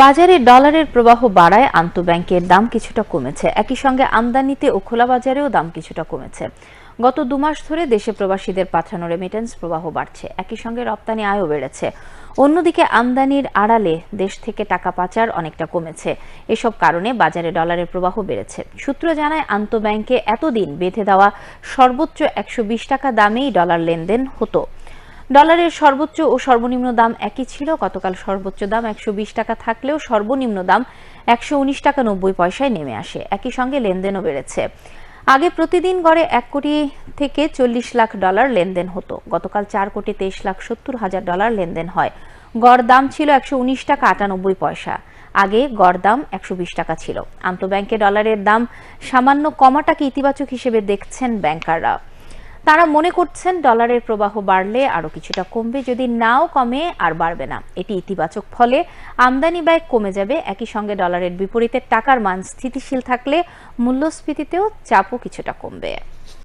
বাজারে ডলারের প্রবাহ বাড়ায়, আন্তঃব্যাংকের দাম কিছুটা কমেছে। একই সঙ্গে আমদানিতে ও খোলা বাজারেও দাম কিছুটা কমেছে। গত দু মাস ধরে দেশে প্রবাসীদের পাঠানো রেমিটেন্স প্রবাহ বাড়ছে। একই সঙ্গে রপ্তানি আয়ও বেড়েছে। অন্যদিকে আমদানির আড়ালে দেশ থেকে টাকা পাচার অনেকটা কমেছে। এসব কারণে বাজারে ডলারের প্রবাহ বেড়েছে। সূত্র জানায়, আন্তঃব্যাংকে এতদিন বেঁধে দেওয়া সর্বোচ্চ একশো বিশ টাকা দামেই ডলার লেনদেন হতো। ডলারের সর্বোচ্চ ও সর্বনিম্ন দাম একই ছিল। গতকাল সর্বোচ্চ দাম একশো বিশ টাকা থাকলেও সর্বনিম্ন দাম একশো উনিশ টাকা নব্বই পয়সায় নেমে আসে। একই সঙ্গে লেনদেনও বেড়েছে। আগে প্রতিদিন গড়ে এক কোটি থেকে চল্লিশ লাখ ডলার লেনদেন হতো। গতকাল চার কোটি তেইশ লাখ সত্তর হাজার ডলার লেনদেন হয়। গড় দাম ছিল একশো উনিশ টাকা আটানব্বই পয়সা। আগে গড় দাম একশো বিশ টাকা ছিল। আন্তঃব্যাংকে ডলারের দাম সামান্য কমাটাকে ইতিবাচক হিসেবে দেখছেন ব্যাংকাররা। তারা মনে করছেন ডলারের প্রবাহ বাড়লে আরও কিছুটা কমবে, যদি নাও কমে আর বাড়বে না। এটি ইতিবাচক ফলে আমদানি ব্যয় কমে যাবে। একই সঙ্গে ডলারের বিপরীতে টাকার মান স্থিতিশীল থাকলে মূল্যস্ফীতিতেও চাপও কিছুটা কমবে।